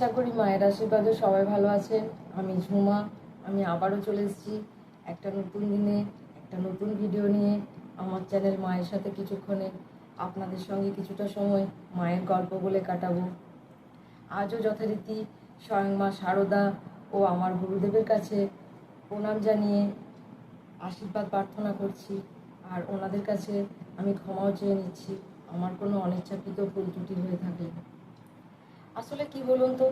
আশা করি মায়ের আশীর্বাদে সবাই ভালো আছেন আমি ঝুমা, আমি আবারও চলে এসেছি একটা নতুন দিনে, একটা নতুন ভিডিও নিয়ে। আমার চ্যানেল মায়ের সাথে কিছুক্ষণে আপনাদের সঙ্গে কিছুটা সময় মায়ের গল্প বলে কাটাবো। আজও যথারীতি স্বয়ং মা শারদা ও আমার গুরুদেবের কাছে প্রণাম জানিয়ে আশীর্বাদ প্রার্থনা করছি। আর ওনাদের কাছে আমি ক্ষমাও চেয়ে নিচ্ছি। আমার কোনো অনিচ্ছাকৃত ভুল ত্রুটি হয়ে থাকলে। আসলে কি বলুন তো?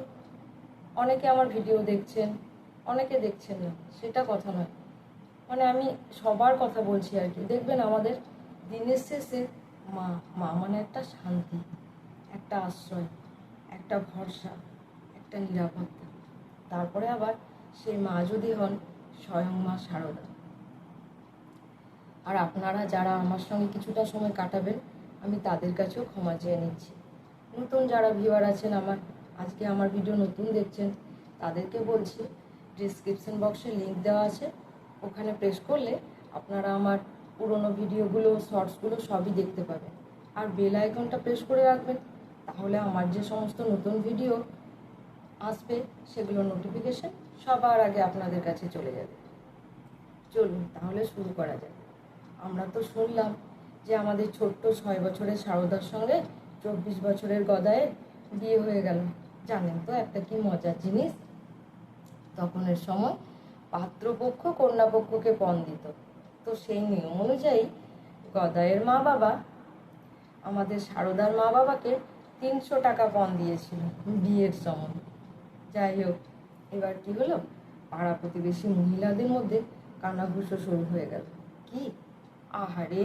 অনেকে আমার ভিডিও দেখছেন, অনেকে দেখছেন না, সেটা কথা নয়। মানে আমি সবার কথা বলছি আর কি। দেখবেন আমাদের দিনের শেষে মা মা মানে একটা শান্তি, একটা আশ্রয়, একটা ভরসা, একটা নিরাপত্তা। তারপরে আবার সেই মা যদি হন, স্বয়ং মা শারদা আর আপনারা যারা আমার সঙ্গে কিছুটা সময় কাটাবেন, আমি তাদের কাছেও ক্ষমা চেয়ে নিচ্ছি। নতুন যারা ভিউয়ার আছেন আমার, আজকে আমার ভিডিও নতুন দেখছেন, তাদেরকে বলছি ডিসক্রিপশন বক্সে লিঙ্ক দেওয়া আছে, ওখানে প্রেস করলে আপনারা আমার পুরনো ভিডিওগুলো শর্টসগুলো সবই দেখতে পাবেন। আর বেল আইকনটা প্রেস করে রাখবেন, তাহলে আমার যে সমস্ত নতুন ভিডিও আসবে, সেগুলো নোটিফিকেশন সবার আগে আপনাদের কাছে চলে যাবে। চলুন, তাহলে শুরু করা যাক। আমরা তো শুনলাম যে আমাদের ছোট্ট ছয় বছরের শারদার সঙ্গে চব্বিশ বছরের গদায়ের বিয়ে হয়ে গেল। জানেন তো একটা কি মজার জিনিস? তখনের সময় পাত্রপক্ষ কন্যাপক্ষকে পণ দিত। তো সেই নিয়ম অনুযায়ী গদায়ের মা বাবা আমাদের শারদার মা বাবাকে তিনশো টাকা পণ দিয়েছিল বিয়ের সময়। যাই হোক, এবার কি হলো? পাড়া প্রতিবেশী মহিলাদের মধ্যে কানাঘুষো শুরু হয়ে গেল। কি? আহারে,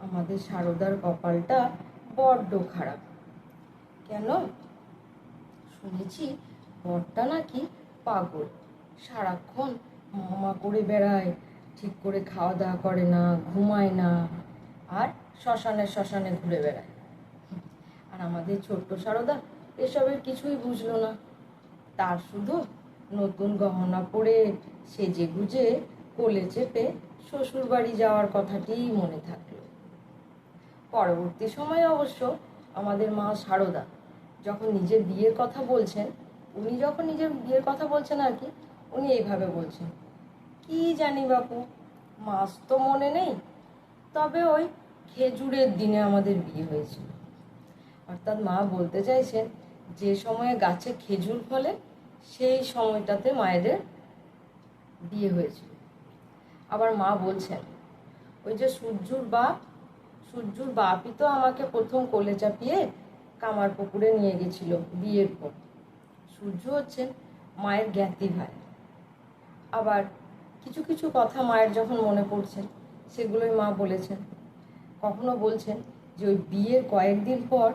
আমাদের সারদার কপালটা বড্ড খারাপ। কেন? শুনেছি বরটা নাকি পাগল। সারাক্ষণ মামা করে বেড়ায়, ঠিক করে খাওয়া দাওয়া করে না, ঘুমায় না, আর শ্মশানে শ্মশানে ঘুরে বেড়ায়। আর আমাদের ছোট্ট সারদা এসবের কিছুই বুঝলো না। তার শুধু নতুন গহনা পরে সেজে গুজে কোলে চেপে শ্বশুর বাড়ি যাওয়ার কথাটিই মনে থাকল পরবর্তী সময়ে অবশ্য আমাদের মা সারদা যখন নিজের বিয়ের কথা বলছেন, উনি যখন নিজের বিয়ের কথা বলছেন আর কি, উনি এইভাবে বলছেন, কি জানি বাপু মাস তো মনে নেই। তবে ওই খেজুরের দিনে আমাদের বিয়ে হয়েছিল। অর্থাৎ মা বলতে চাইছেন, যে সময়ে গাছে খেজুর ফলে, সেই সময়টাতে মায়েদের বিয়ে হয়েছিল। আবার মা বলছেন, ওই যে সূর্যুর বাপ সূর্যুর বাপই তো আমাকে প্রথম কোলে চাপিয়ে কামার পুকুরে নিয়ে গেছিল বিয়ের পর। সূর্য হচ্ছেন মায়ের জ্ঞাতি ভাই। আবার কিছু কিছু কথা মায়ের যখন মনে পড়ছে, সেগুলোই মা বলেছেন। কখনো বলছেন যে ওই বিয়ের কয়েকদিন পর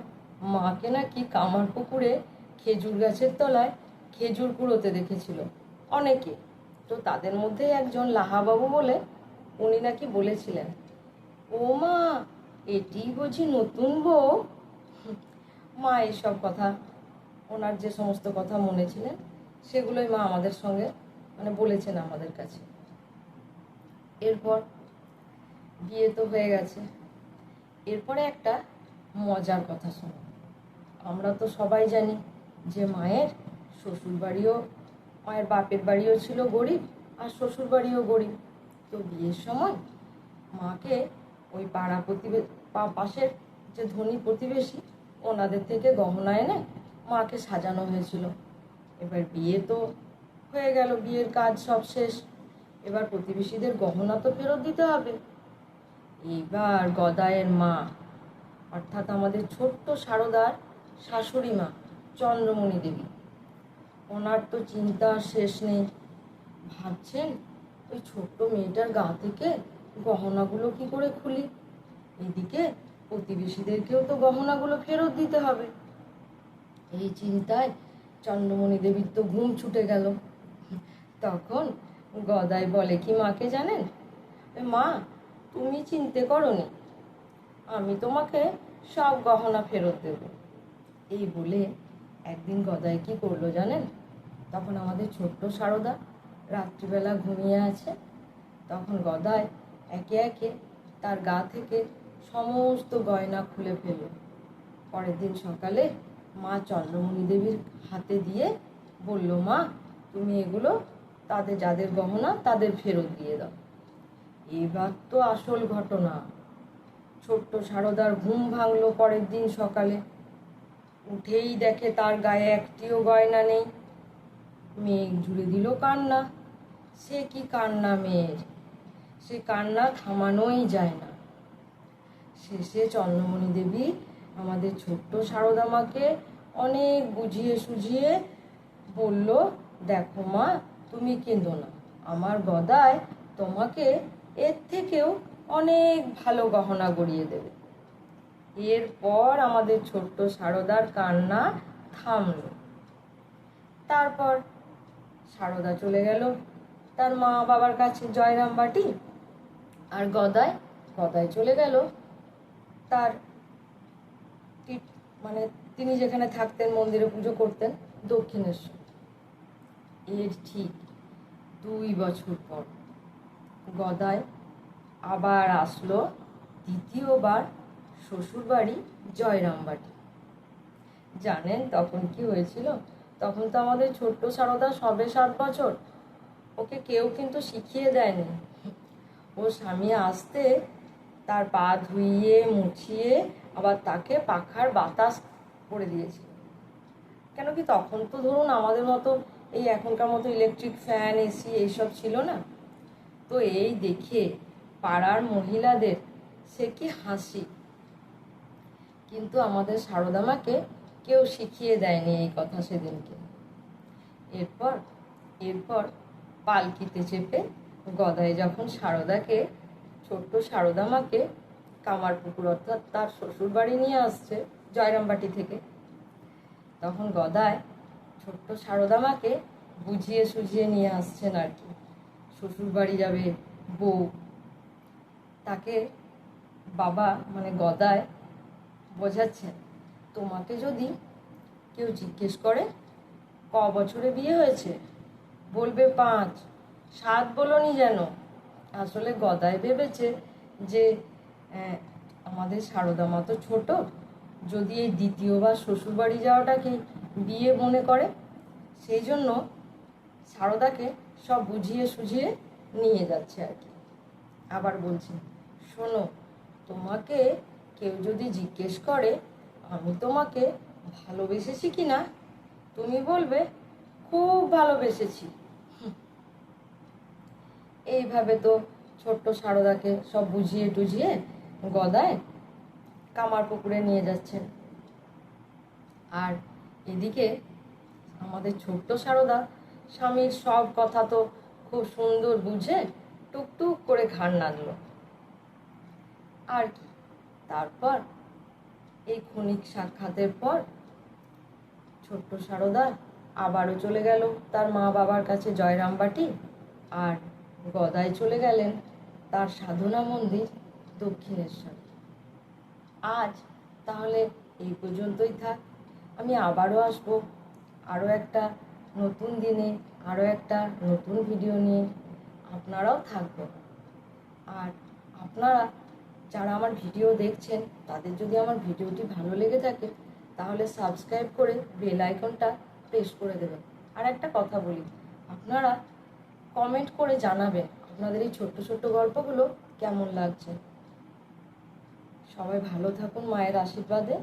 মাকে নাকি কামার পুকুরে খেজুর গাছের তলায় খেজুর কুড়োতে দেখেছিল অনেকে। তো তাদের মধ্যে একজন লাহাবাবু বলে উনি নাকি বলেছিলেন, ও মা এটি বুঝি নতুন বউ? মা এইসব কথা, ওনার যে সমস্ত কথা মনে ছিলেন সেগুলোই মা আমাদের সঙ্গে মানে বলেছেন আমাদের কাছে। এরপর বিয়ে তো হয়ে গেছে। এরপরে একটা মজার কথা শোনো। আমরা তো সবাই জানি যে মায়ের শ্বশুর বাড়িও মায়ের বাপের বাড়িও ছিল গরিব আর শ্বশুর বাড়িও গরিব। তো বিয়ের সময় মাকে ওই পাড়া প্রতিবে পা- পাশের যে ধনী প্রতিবেশী, ওনাদের থেকে গহনা এনে মাকে সাজানো হয়েছিল। এবার বিয়ে তো হয়ে গেল, বিয়ের কাজ সব শেষ। এবার প্রতিবেশীদের গহনা তো ফেরত দিতে হবে। এইবার গদায়ের মা, অর্থাৎ আমাদের ছোট্ট সারদার শাশুড়ি মা, চন্দ্রমণি দেবী, ওনার তো চিন্তা শেষ নেই। ভাবছেন, ওই ছোট্ট মেয়েটার গা থেকে গহনাগুলো কি করে খুলি? এদিকে প্রতিবেশীদেরকেও তো গহনাগুলো ফেরত দিতে হবে। এই চিন্তায় চন্দ্রমণি দেবীর তো ঘুম ছুটে গেল। তখন গদাই বলে, কি মাকে জানেন? মা, তুমি চিনতে করনি। আমি তোমাকে সব গহনা ফেরত দেব। এই বলে একদিন গদাই কি করল জানেন? তখন আমাদের ছোট্ট সারদা রাত্রিবেলা ঘুমিয়ে আছে। তখন গদাই একে একে তার গা থেকে সমস্ত গয়না খুলে ফেলল পরের দিন সকালে মা চন্দ্রমণি দেবীর হাতে দিয়ে বলল, মা, তুমি এগুলো তাদের, যাদের গহনা তাদের ফেরত দিয়ে দাও। এবার তো আসল ঘটনা। ছোট্ট সারদার ঘুম ভাঙল পরের দিন সকালে। উঠেই দেখে তার গায়ে একটিও গয়না নেই। মেঘ জুড়ে দিল কান্না। সে কি কান্না মেয়ের? সে কান্না থামানোই যায় না। শেষে চন্দ্রমণি দেবী আমাদের ছোট্ট সারদামাকে অনেক বুঝিয়ে সুঝিয়ে বলল, দেখো মা, তুমি কেঁদো না। আমার গদায় তোমাকে এর থেকেও অনেক ভালো গহনা গড়িয়ে দেবে। এরপর আমাদের ছোট্ট সারদার কান্না থামল। তারপর সারদা চলে গেল। তার মা বাবার কাছে জয়রাম বাটি, আর গদায় গদায় চলে গেল। তার মানে তিনি যেখানে থাকতেন, মন্দিরে পুজো করতেন, দক্ষিণেশ্বর। এর ঠিক দুই বছর পর গদায় আবার আসলো দ্বিতীয়বার শ্বশুরবাড়ি জয়রামবাটি। জানেন তখন কি হয়েছিল? তখন তো আমাদের ছোট্ট সারদা সবে সাত বছর। ওকে কেউ কিন্তু শিখিয়ে দেয়নি। ও স্বামী আসতে তার পা ধুইয়ে, মুছিয়ে আবার তাকে পাখার বাতাস করে দিয়েছিল কেন কি তখন তো ধরুন আমাদের মতো এই এখনকার মতো ইলেকট্রিক ফ্যান এসি এইসব ছিল না? তো এই দেখে পাড়ার মহিলাদের সে কি হাসি। কিন্তু আমাদের সারদামাকে কেউ শিখিয়ে দেয়নি এই কথা সেদিনকে। এরপর এরপর পালকিতে চেপে গদায় যখন সারদাকে ছোট্ট সারদামাকে কামারপুকুর অর্থাৎ তার শ্বশুর বাড়ি নিয়ে আসছে জয়রামবাটি থেকে। তখন গদায় ছোট্ট সারদামাকে বুঝিয়ে সুঝিয়ে নিয়ে আসছেন আর কি। শ্বশুর বাড়ি যাবে, বউ। তাকে বাবা মানে গদায়, বোঝাচ্ছেন, তোমাকে যদি কেউ জিজ্ঞেস করে, ক বছরে বিয়ে হয়েছে? বলবে পাঁচ। সাত বলনি যেন। আসলে গদায় ভেবেছে যে আমাদের সারদা মা তো ছোট, যদি এই দ্বিতীয়বার শ্বশুরবাড়ি যাওয়াটাকে বিয়ে মনে করে, সেই জন্য সারদাকে সব বুঝিয়ে সুঝিয়ে নিয়ে যাচ্ছে আর কি আবার বলছি, শোনো, তোমাকে কেউ যদি জিজ্ঞেস করে, আমি তোমাকে ভালোবেসেছি কি না তুমি বলবে, খুব ভালোবেসেছি। এইভাবে তো ছোট্ট সারদাকে সব বুঝিয়ে টুঝিয়ে গদায় কামার পুকুরে নিয়ে যাচ্ছেন আর এদিকে আমাদের ছোট্ট সারদা স্বামীর সব কথা তো খুব সুন্দর বুঝে টুকটুক করে ঘাড় নাড়ল। আর কি? তারপর এই ক্ষণিক সাক্ষাতের পর ছোট্ট সারদা আবারও চলে গেল তার মা বাবার কাছে জয়রামবাটি আর গদায় চলে গেলেন তার সাধনা মন্দির দক্ষিণেশ্বর। আজ তাহলে এই পর্যন্তই থাক। আমি আবারও আসব আরও একটা নতুন দিনে, আরও একটা নতুন ভিডিও নিয়ে। আপনারাও থাকবেন। আর আপনারা যারা আমার ভিডিও দেখছেন, তাদের যদি আমার ভিডিওটি ভালো লেগে থাকে, তাহলে সাবস্ক্রাইব করে বেল আইকনটা প্রেস করে দেবেন। আর একটা কথা বলি, আপনারা কমেন্ট করে জানাবেন আপনাদের এই ছোট্ট ছোট্ট গল্পগুলো কেমন লাগছে। সবাই ভালো থাকুন মায়ের আশীর্বাদে।